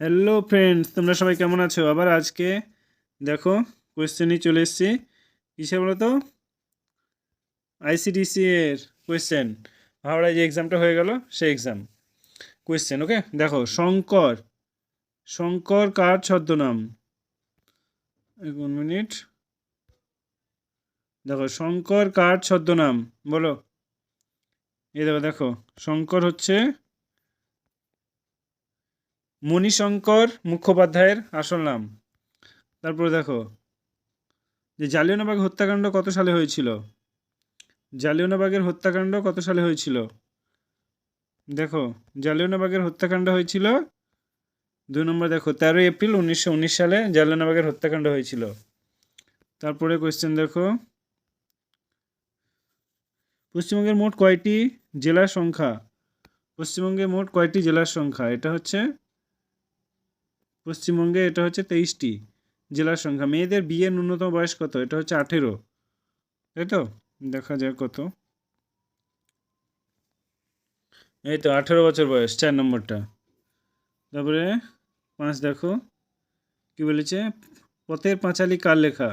Hello friends তোমরা সবাই কেমন আছো? আবার আজকে, দেখো কোয়েশ্চেনই চলে এসেছি। কিসে বলো তো আইসিডিসি এর কোয়েশ্চেন হাওড়ায় যে এক্সামটা হয়ে গেল, সেই এক্সাম কোয়েশ্চেন ওকে দেখো, শঙ্কর। শঙ্কর কার ছদ্মনাম? এক মিনিট দেখো, শঙ্কর কার ছদ্মনাম? বলো। এই দেখো দেখো, শঙ্কর হচ্ছে মণিশঙ্কর মুখোপাধ্যায়ের আসল নাম। তারপরে দেখো, যে জালিয়ানবাগ হত্যাকাণ্ড কত সালে হয়েছিল? জালিয়ানবাগের হত্যাকাণ্ড কত সালে হয়েছিল? দেখো, জালিয়ানবাগের হত্যাকাণ্ড হয়েছিল, দুই নম্বর দেখো, তেরোই এপ্রিল উনিশশো উনিশ সালে জালিয়ানবাগের হত্যাকাণ্ড হয়েছিল। তারপরে কোয়েশ্চেন দেখো, পশ্চিমবঙ্গের মোট কয়টি জেলার সংখ্যা? পশ্চিমবঙ্গে মোট কয়টি জেলার সংখ্যা? এটা হচ্ছে পশ্চিমবঙ্গে এটা হচ্ছে তেইশটি জেলার সংখ্যা। মেয়েদের বিয়ের ন্যূনতম বয়স কত? এটা হচ্ছে আঠেরো। তাই তো? দেখা যাক কত। এই তো আঠেরো বছর বয়স, চার নম্বরটা। তারপরে পাঁচ দেখো। কি বলেছে? পথের পাঁচালী কার লেখা?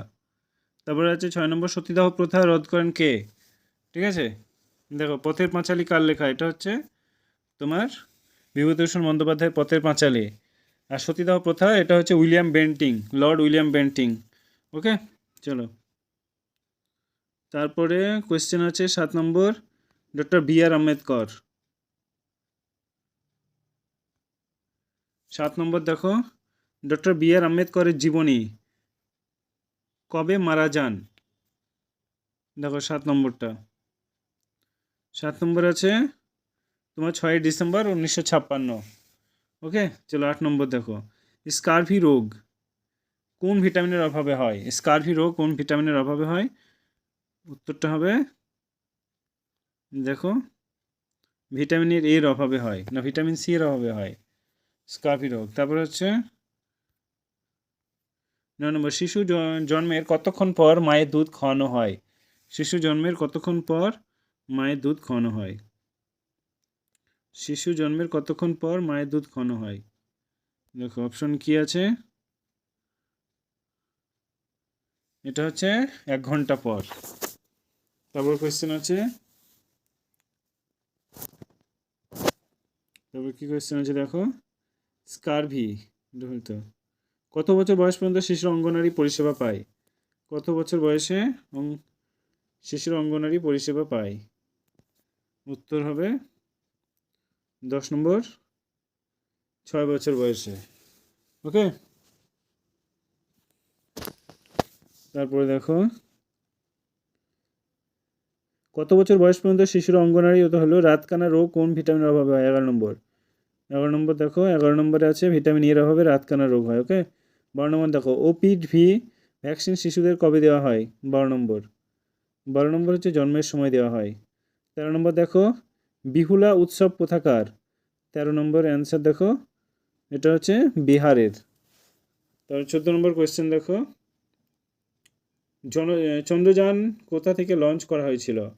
তারপরে আছে ছয় নম্বর, সতীদাহ প্রথা রদ করেন কে? ঠিক আছে? দেখো, পথের পাঁচালী কার লেখা? এটা হচ্ছে তোমার বিভূতিভূষণ বন্দ্যোপাধ্যায়ের পথের পাঁচালী। সতীদাহ প্রথা, এটা হচ্ছে William Bentinck, lord William Bentinck. Okay? চলো। তারপরে কোয়েশ্চেন আছে সাত নম্বর, ডক্টর বি আর আম্বেদকর। সাত নম্বর দেখো, ডক্টর বি আর আম্বেদকরের জীবনী, কবে মারা যান? দেখো সাত নম্বরটা। সাত নম্বর আছে, তোমার ছয়ই ডিসেম্বর উনিশশো ছাপ্পান্ন। ওকে চলো আট নম্বর দেখো। স্কারভি রোগ কোন ভিটামিনের অভাবে হয়? স্কারভি রোগ কোন ভিটামিনের অভাবে হয়? উত্তরটা হবে, দেখো ভিটামিনের এর অভাবে হয় না, ভিটামিন সি এর অভাবে হয়, স্কারভি রোগ। তারপর হচ্ছে নয় নম্বর, শিশু জন্মের কতক্ষণ পর মায়ের দুধ খাওয়ানো হয়? শিশু জন্মের কতক্ষণ পর মায়ের দুধ খাওয়ানো হয়? শিশু জন্মের কতক্ষণ পর মায়ের দুধ খাওয়ানো হয়? দেখো অপশন কি আছে? এটা হচ্ছে এক ঘণ্টা পর। তারপর কোয়েশ্চেন আছে? তারপর কি কোয়েশ্চেন আছে দেখো? স্কারভি তো কত বছর বয়স পর্যন্ত শিশুর অঙ্গনারী পরিষেবা পায়? কত বছর বয়সে শিশুর অঙ্গনারী পরিষেবা পায়? উত্তর হবে দশ নম্বর? ছয় বছর বয়সে। ওকে? তারপরে দেখো। কত বছর বয়স পর্যন্ত শিশুর অঙ্গনারী হতে হলো রাতকানা রোগ কোন ভিটামিনের অভাবে হয়? এগারো নম্বর। এগারো নম্বর দেখো, এগারো নম্বরে আছে ভিটামিন এর অভাবে রাতকানা রোগ হয়, ওকে? বারো নম্বর দেখো ওপিড ভি ভ্যাকসিন শিশুদের কবে দেওয়া হয়? বারো নম্বর। বারো নম্বর হচ্ছে জন্মের সময় দেওয়া হয়। তেরো নম্বর দেখো বিহুলা উৎসব কোথাকার? তেরো নম্বর অ্যান্সার দেখো। এটা হচ্ছে বিহারের। তার চোদ্দ নম্বর কোয়েশ্চেন দেখো। জন চন্দ্রযান কোথা থেকে লঞ্চ করা হয়েছিল?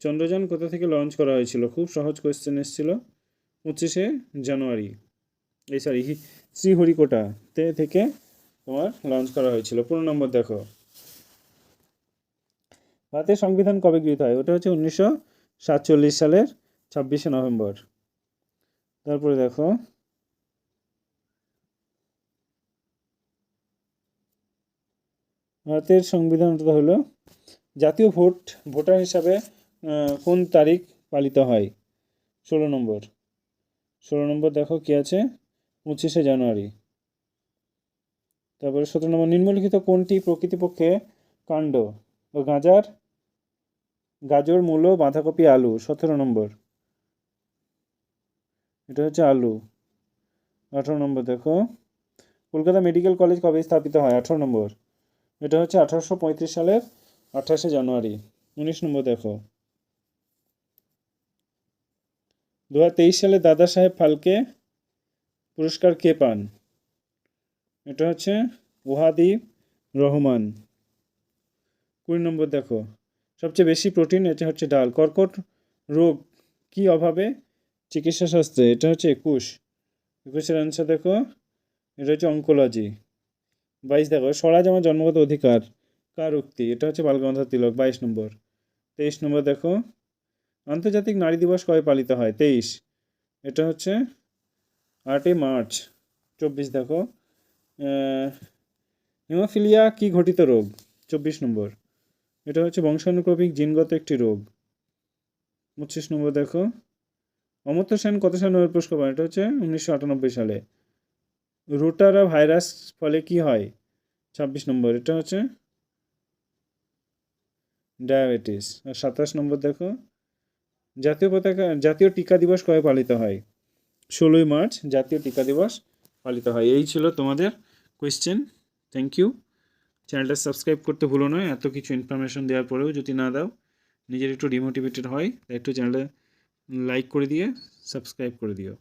চন্দ্রযান কোথা থেকে লঞ্চ করা হয়েছিল? খুব সহজ কোয়েশ্চেন এসেছিল। পঁচিশে জানুয়ারি। এই সরি শ্রীহরিকোটা তে থেকে তোমার লঞ্চ করা হয়েছিল। পনেরো নম্বর দেখো। ভারতের সংবিধান কবে গৃহীত হয়? ওটা হচ্ছে উনিশশো সাতচল্লিশ সালের ছাব্বিশে নভেম্বর। তারপরে দেখো। ভারতের সংবিধানটা হলো, জাতীয় ভোট, ভোটার হিসাবে কোন তারিখ পালিত হয়? ষোলো নম্বর। ষোলো নম্বর দেখো কি আছে? পঁচিশে জানুয়ারি। তারপরে সতেরো নম্বর, নিম্নলিখিত কোনটি প্রকৃতিপক্ষে কাণ্ড? গাঁজার, গাজর, মূলো, বাঁধাকপি, আলু। সতেরো নম্বর। এটা হচ্ছে আলু। আঠারো নম্বর দেখো। কলকাতা মেডিকেল কলেজ কবে স্থাপিত হয়? আঠারো নম্বর। এটা হচ্ছে আঠারোশো পঁয়ত্রিশ সালের আঠাশে জানুয়ারি। উনিশ নম্বর দেখো। দু হাজার তেইশ সালে দাদা সাহেব ফালকে পুরস্কার কে পান? এটা হচ্ছে ওহাদি রহমান। কুড়ি নম্বর দেখো। সবচেয়ে বেশি প্রোটিন, এটা হচ্ছে ডাল। কর্কট রোগ কি অভাবে চিকিৎসা শাস্ত্রে, এটা হচ্ছে একুশ। একুশের অ্যান্সার দেখো, এটা হচ্ছে অঙ্কোলজি বাইশ দেখো, স্বরাজ আমার জন্মগত অধিকার, কার উক্তি? এটা হচ্ছে বালগঙ্গাধর তিলক, বাইশ নম্বর। তেইশ নম্বর দেখো, আন্তর্জাতিক নারী দিবস কবে পালিত হয়? তেইশ। এটা হচ্ছে আটই মার্চ। চব্বিশ দেখো হিমোফিলিয়া কি ঘটিত রোগ? চব্বিশ নম্বর। এটা হচ্ছে বংশানুক্রমিক জিনগত একটি রোগ। পঁচিশ নম্বর দেখো অমর্ত্য সেন কত সালে নোবেল পুরস্কার পান? এটা হচ্ছে উনিশশো আটানব্বই সালে। রোটারা ভাইরাস ফলে কি হয়? ছাব্বিশ নম্বর, এটা হচ্ছে ডায়াবেটিস। আর সাতাশ নম্বর দেখো, জাতীয় পতাকা, জাতীয় টিকা দিবস কবে পালিত হয়? ষোলোই মার্চ, জাতীয় টিকা দিবস পালিত হয়। এই ছিল তোমাদের কোয়েশ্চেন থ্যাংক ইউ চ্যানেলটা সাবস্ক্রাইব করতে ভুলো নয়। এত কিছু ইনফরমেশন দেওয়ার পরেও যদি না দাও, নিজের একটু ডিমোটিভেটেড হয় একটু চ্যানেলটা লাইক করে দিয়ে সাবস্ক্রাইব করে দিও